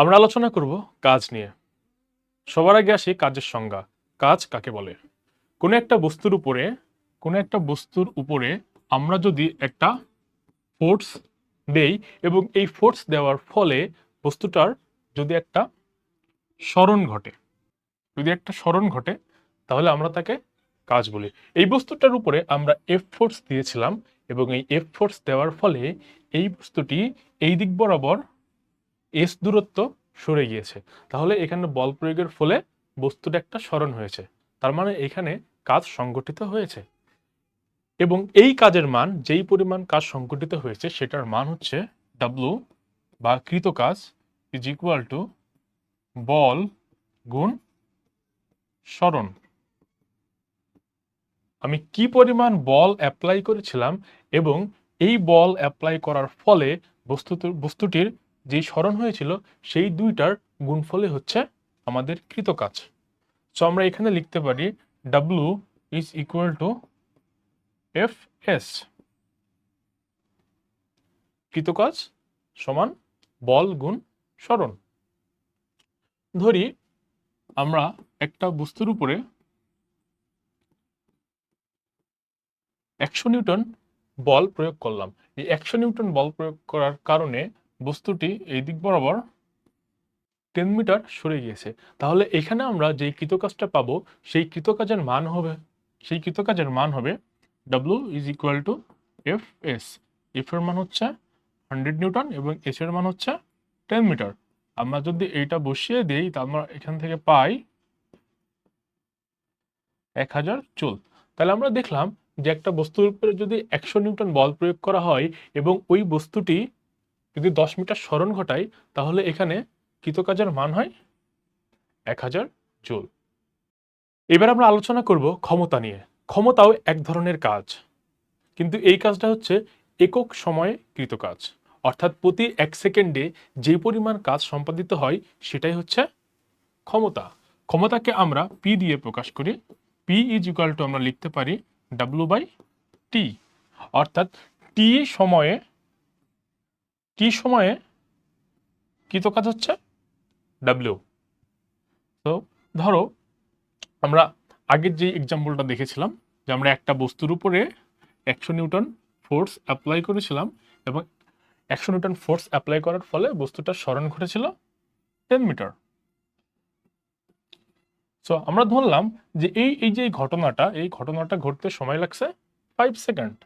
আমরা আলোচনা করব কাজ নিয়ে। সবার আগে আসি কাজের সংজ্ঞা। কাজ কাকে বলে? কোনো একটা বস্তুর উপরে, কোনো একটা বস্তুর উপরে আমরা যদি একটা ফোর্স দেই এবং এই ফোর্স দেওয়ার ফলে বস্তুটার যদি একটা স্মরণ ঘটে, যদি একটা স্মরণ ঘটে, তাহলে আমরা তাকে কাজ বলি। এই বস্তুটার উপরে আমরা এফ ফোর্স দিয়েছিলাম এবং এই এফ ফোর্স দেওয়ার ফলে এই বস্তুটি এই দিক বরাবর এস দূরত্ব সরে গিয়েছে। তাহলে এখানে বল প্রয়োগের ফলে বস্তুটা একটা স্মরণ হয়েছে। তার মানে এখানে কাজ সংগঠিত হয়েছে। এবং এই কাজের মান, যেই পরিমাণ কাজ সংগঠিত হয়েছে, সেটার মান হচ্ছে ডাব্লু বা কৃত কাজ ইজ ইকুয়াল টু বল গুণ স্মরণ আমি কি পরিমাণ বল অ্যাপ্লাই করেছিলাম এবং এই বল অ্যাপ্লাই করার ফলে বস্তু বস্তুটির যেই স্মরণ হয়েছিল, সেই দুইটার গুণফলে হচ্ছে আমাদের কৃত কাজ সো আমরা এখানে লিখতে পারি W is equal to F S কৃতকাজ সমান বল গুণ স্মরণ। ধরি, আমরা একটা বস্তুর উপরে একশো নিউটন বল প্রয়োগ করলাম। এই একশো নিউটন বল প্রয়োগ করার কারণে বস্তুটি এই দিক বরাবর টেন মিটার সরে গিয়েছে। তাহলে এখানে আমরা যেই কৃতকাজটা পাবো, সেই কৃতকাজের মান হবে, সেই কৃতকাজের মান হবে W is equal to F S F এর মান হচ্ছে হান্ড্রেড নিউটন এবং এস এর মান হচ্ছে টেন মিটার আমরা যদি এইটা বসিয়ে দিই, তা আমরা এখান থেকে পাই এক হাজার চুল। তাহলে আমরা দেখলাম যে একটা বস্তুর উপরে যদি একশো নিউটন বল প্রয়োগ করা হয় এবং ওই বস্তুটি যদি দশ মিটার স্মরণ ঘটায় তাহলে এখানে কৃতকাজের মান হয় এক হাজার জুল। এবার আমরা আলোচনা করব ক্ষমতা নিয়ে। ক্ষমতাও এক ধরনের কাজ। কিন্তু এই কাজটা হচ্ছে একক সময়ে কৃত কাজ অর্থাৎ প্রতি এক সেকেন্ডে যে পরিমাণ কাজ সম্পাদিত হয়, সেটাই হচ্ছে ক্ষমতা। ক্ষমতাকে আমরা পি দিয়ে প্রকাশ করি। পি ইজ ইকুয়াল টু আমরা লিখতে পারি ডাব্লু বাই টি অর্থাৎ টি সময়ে টি সময়ে কৃত কাজ হচ্ছে? ডাব্লিউ তো ধরো, আমরা আগের যে এক্সাম্পলটা দেখেছিলাম, যে আমরা একটা বস্তুর উপরে একশো নিউটন ফোর্স অ্যাপ্লাই করেছিলাম এবং একশো নিউটন ফোর্স অ্যাপ্লাই করার ফলে বস্তুটার স্মরণ ঘটেছিল টেন মিটার সো আমরা ধরলাম যে এই এই যে ঘটনাটা, এই ঘটনাটা ঘটতে সময় লাগছে ফাইভ সেকেন্ড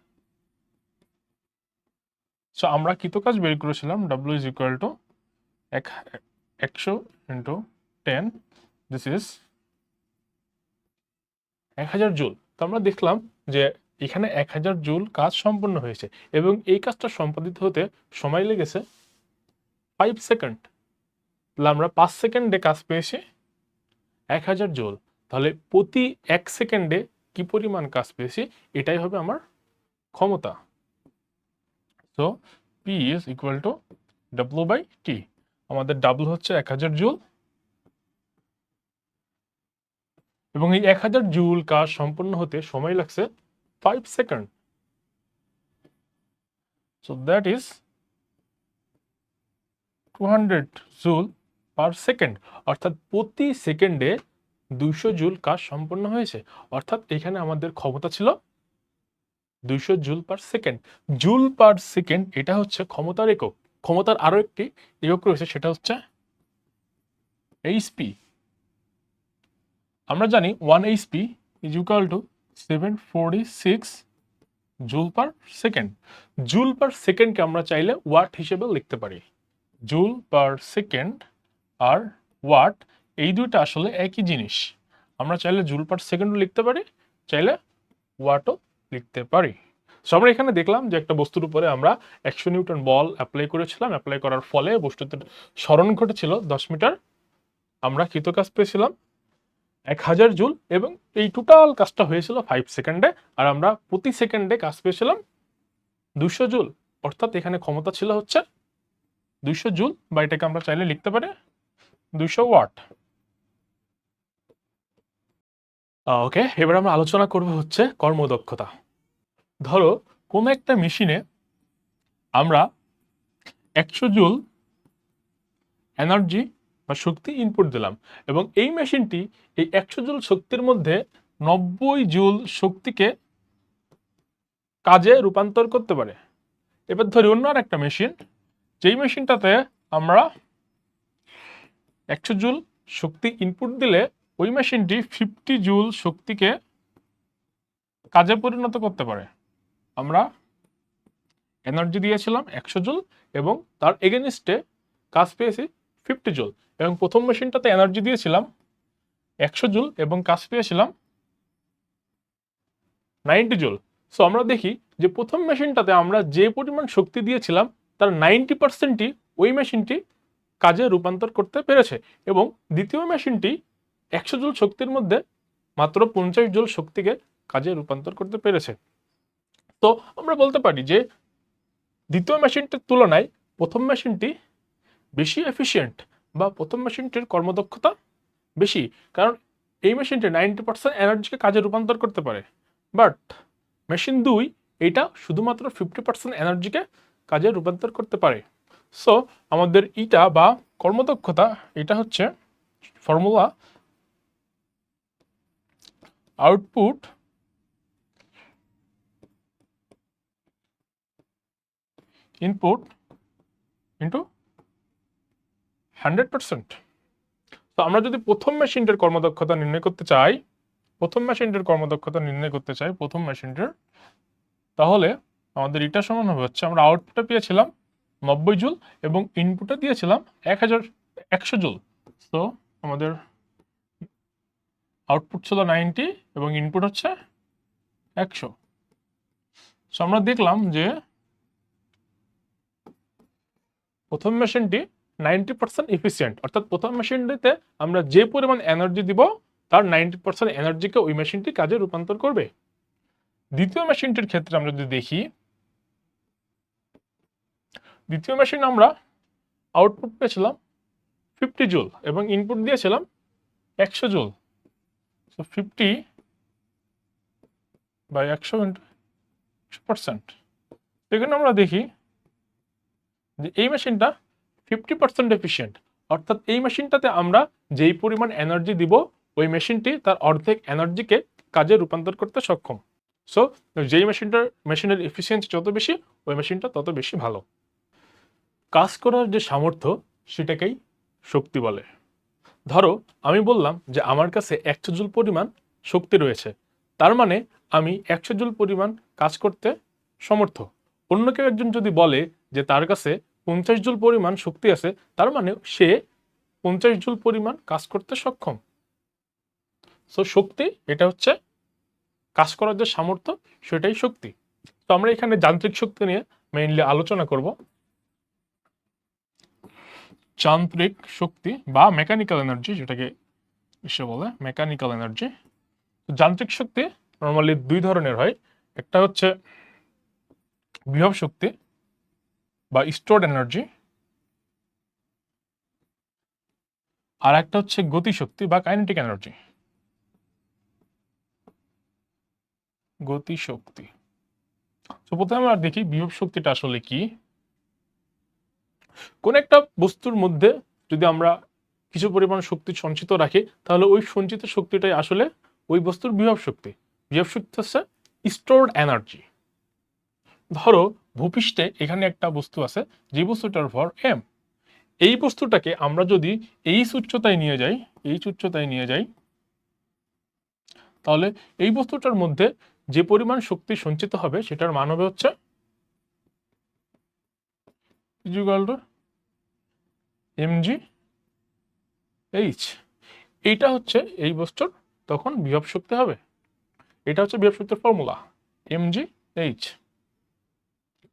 সো আমরা কৃতকাজ বের করেছিলাম? ডাব্লিউ ইজ ইকুয়াল টু এক, একশো ইন্টু টেন দিস ইজ এক হাজার জুল। তো আমরা দেখলাম যে এখানে এক হাজার জুল কাজ সম্পন্ন হয়েছে এবং এই কাজটা সম্পাদিত হতে সময় লেগেছে ফাইভ সেকেন্ড তাহলে আমরা পাঁচ সেকেন্ডে কাজ পেয়েছি এক হাজার জুল। তাহলে প্রতি এক সেকেন্ডে কি পরিমাণ কাজ পেয়েছি? এটাই হবে আমার ক্ষমতা। So P is equal to W by T আমাদের ডাব্লু হচ্ছে এক হাজার জুল। এবং এই এক হাজার জুল কাজ সম্পন্ন হতে সময় লাগছে five second so that is two hundred joule per second অর্থাৎ প্রতি সেকেন্ডে দুইশো জুল কাজ সম্পন্ন হয়েছে। অর্থাৎ এখানে আমাদের ক্ষমতা ছিল দুইশো joule per second. Joule per second, এটা হচ্ছে ক্ষমতার একক। ক্ষমতার আরও একটি একক রয়েছে, সেটা হচ্ছে এইচপি আমরা জানি one HP is equal to seven forty six joule per second. Joule per সেকেন্ডকে আমরা চাইলে ওয়াট হিসেবে লিখতে পারি। জুল পার সেকেন্ড আর ওয়াট, এই দুইটা আসলে একই জিনিস। আমরা চাইলে জুল পার সেকেন্ডও লিখতে পারি, চাইলে ওয়াটও লিখতে পারি। সো আমরা এখানে দেখলাম যে একটা বস্তুর উপরে আমরা একশো নিউটন বল অ্যাপ্লাই করেছিলাম। অ্যাপ্লাই করার ফলে বস্তুটির স্মরণ ঘটেছিল দশ মিটার। আমরা কৃতকাজ পেয়েছিলাম এক হাজার জুল এবং এই টোটাল কাজটা হয়েছিল ফাইভ সেকেন্ডে আর আমরা প্রতি সেকেন্ডে কাজ পেয়েছিলাম দুশো জুল। অর্থাৎ এখানে ক্ষমতা ছিল হচ্ছে দুইশো জুল বা এটাকে আমরা চাইলে লিখতে পারি দুইশো ওয়াট। ওকে এবার আমরা আলোচনা করব হচ্ছে কর্মদক্ষতা। ধরো, কোনো একটা মেশিনে আমরা একশো জুল এনার্জি বা শক্তি ইনপুট দিলাম এবং এই মেশিনটি এই একশো জুল শক্তির মধ্যে নব্বই জুল শক্তিকে কাজে রূপান্তর করতে পারে। এবার ধরি অন্য আর একটা মেশিন, যেই মেশিনটাতে আমরা একশো জুল শক্তি ইনপুট দিলে ওই মেশিনটি ফিফটি জুল শক্তিকে কাজে পরিণত করতে পারে। আমরা এনার্জি দিয়েছিলাম একশো জুল এবং তার এগেনিস্টে কাজ পেয়েছি ফিফটি জুল এবং প্রথম মেশিনটাতে এনার্জি দিয়েছিলাম একশো জুল এবং কাজ পেয়েছিলাম নাইনটি জুল। সো আমরা দেখি যে প্রথম মেশিনটাতে আমরা যে পরিমাণ শক্তি দিয়েছিলাম, তার নাইনটি পার্সেন্টই ওই মেশিনটি কাজে রূপান্তর করতে পেরেছে এবং দ্বিতীয় মেশিনটি একশো জুল শক্তির মধ্যে মাত্র পঞ্চাশ জুল শক্তিকে কাজে রূপান্তর করতে পেরেছে। তো আমরা বলতে পারি যে দ্বিতীয় মেশিনটির তুলনায় প্রথম মেশিনটি বেশি এফিসিয়েন্ট বা প্রথম মেশিনটির কর্মদক্ষতা বেশি। কারণ এই মেশিনটি নাইনটি পার্সেন্ট এনার্জিকে কাজে রূপান্তর করতে পারে। বাট মেশিন দুই এটা শুধুমাত্র ফিফটি পার্সেন্ট এনার্জিকে কাজে রূপান্তর করতে পারে। সো আমাদের ইটা বা কর্মদক্ষতা, এটা হচ্ছে formula output input into hundred percent তো আমরা যদি প্রথম মেশিনটার কর্মদক্ষতা নির্ণয় করতে চাই, প্রথম মেশিনটার কর্মদক্ষতা নির্ণয় করতে চাই, প্রথম মেশিনটার, তাহলে আমাদের এটা সমান হবে হচ্ছে আমরা আউটপুটটা পেয়েছিলাম নব্বই জুল এবং ইনপুটটা দিয়েছিলাম এক হাজার একশো জুল। তো আমাদের আউটপুট ছিল নাইনটি এবং ইনপুট হচ্ছে একশো। সো আমরা দেখলাম যে প্রথম মেশিনটি নাইনটি পার্সেন্ট এফিসিয়েন্ট অর্থাৎ প্রথম মেশিনটিতে আমরা যে পরিমাণ এনার্জি দিব, তার নাইনটি পার্সেন্ট এনার্জিকে ওই মেশিনটি কাজে রূপান্তর করবে। দ্বিতীয় মেশিনটির ক্ষেত্রে আমরা যদি দেখি, দ্বিতীয় মেশিন আমরা আউটপুট পেয়েছিলাম ফিফটি জুল এবং ইনপুট দিয়েছিলাম একশো জুল ফিফটি বাই একশো পার্সেন্ট এখানে আমরা দেখি যে এই মেশিনটা ফিফটি পার্সেন্ট এফিসিয়েন্ট অর্থাৎ এই মেশিনটাতে আমরা যেই পরিমাণ এনার্জি দিব, ওই মেশিনটি তার অর্ধেক এনার্জিকে কাজে রূপান্তর করতে সক্ষম। সো যেই মেশিনটার, মেশিনের এফিসিয়েন্সি যত বেশি, ওই মেশিনটা তত বেশি ভালো। কাজ করার যে সামর্থ্য, সেটাকেই শক্তি বলে। ধরো, আমি বললাম যে আমার কাছে একশো জুল পরিমাণ শক্তি রয়েছে। তার মানে আমি একশো জুল পরিমাণ কাজ করতে সমর্থ। অন্য কেউ একজন যদি বলে যে তার কাছে পঞ্চাশ জুল পরিমাণ শক্তি আছে, তার মানে সে পঞ্চাশ জুল পরিমাণ কাজ করতে সক্ষম। সো শক্তি, এটা হচ্ছে কাজ করার যে সামর্থ্য, সেটাই শক্তি। তো আমরা এখানে যান্ত্রিক শক্তি নিয়ে মেইনলি আলোচনা করব। যান্ত্রিক শক্তি বা মেকানিক্যাল এনার্জি যেটাকে বিশ্ব বলে মেকানিক্যাল এনার্জি যান্ত্রিক শক্তি নর্মালি দুই ধরনের হয়। একটা হচ্ছে বিভব শক্তি বা স্টোর্ড এনার্জি আর একটা হচ্ছে গতিশক্তি বা কাইনেটিক এনার্জি গতিশক্তি তো প্রথমে আমরা দেখি বিভব শক্তিটা আসলে কি। কোন একটা বস্তুর মধ্যে যদি আমরা কিছু পরিমাণ শক্তি সঞ্চিত রাখি, তাহলে ওই সঞ্চিত শক্তিটাই আসলে ওই বস্তুর বিভব শক্তি। বিভব শক্তি হচ্ছে স্টোরড এনার্জি ধরো ভূপৃষ্ঠে এখানে একটা বস্তু আছে, যে বস্তুটার ভর এম এই বস্তুটাকে আমরা যদি এই উচ্চতায় নিয়ে যাই, এই উচ্চতায় নিয়ে যাই, তাহলে এই বস্তুটার মধ্যে যে পরিমাণ শক্তি সঞ্চিত হবে, সেটার মান হবে হচ্ছে এমজি এইচ এইটা হচ্ছে এই বস্তুর তখন বিভব শক্তি হবে। এটা হচ্ছে বিভব শক্তির ফর্মুলা এমজি এইচ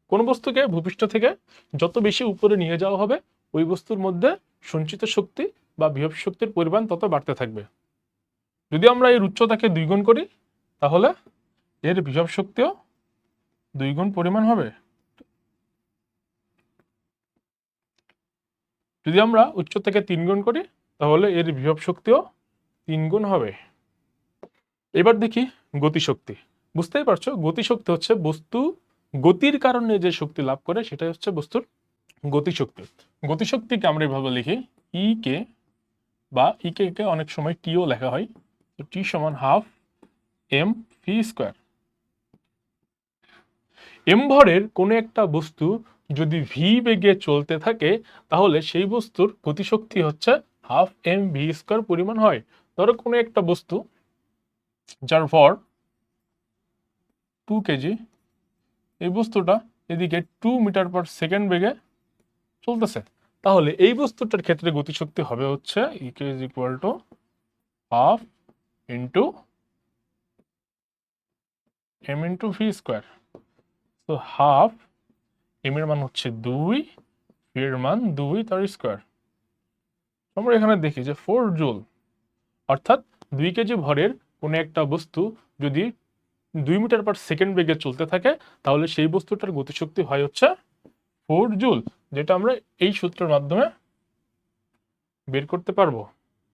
কোন বস্তুকে ভূপৃষ্ঠ থেকে যত বেশি উপরে নিয়ে যাওয়া হবে, ওই বস্তুর মধ্যে সঞ্চিত শক্তি বা বিভব শক্তির পরিমাণ তত বাড়তে থাকবে। যদি আমরা এর উচ্চতাকে দুই গুণ করি, তাহলে এর বিভব শক্তিও দুই গুণ পরিমাণ হবে। যদি আমরা উচ্চতাকে তিন গুণ করি, তাহলে এর বিভব শক্তিও তিন গুণ হবে। এবার দেখি গতিশক্তি। বুঝতেই পারছ, গতিশক্তি হচ্ছে বস্তু গতির কারণে যে শক্তি লাভ করে সেটাই হচ্ছে বস্তুর গতিশক্তি। গতিশক্তিকে আমরা এভাবে লিখি ই কে বা ই কে কে অনেক সময় টিও লেখা হয়। তো টি সমান half M V square. M ভরের কোনো একটা বস্তু যদি ভি বেগে চলতে থাকে, তাহলে সেই বস্তুর গতিশক্তি হচ্ছে হাফ এম ভি স্কোয়ার পরিমাণ হয়। ধরো কোনো একটা বস্তু যার ভর টু কেজি এই বস্তুটা এদিকে টু মিটার পার সেকেন্ড বেগে চলতেছে। তাহলে এই বস্তুটার ক্ষেত্রে গতিশক্তি হবে হচ্ছে E K is equal to half into M into V square তো হাফ এম এর মান হচ্ছে দুই ভি এর মান দুই তার স্কোয়ার আমরা এখানে দেখি যে ফোর জুল অর্থাৎ দুই কেজি ভরের কোনো একটা বস্তু যদি দুই মিটার পার সেকেন্ড বেগে চলতে থাকে, তাহলে সেই বস্তুটার গতিশক্তি হয় হচ্ছে ফোর জুল যেটা আমরা এই সূত্রের মাধ্যমে বের করতে পারব।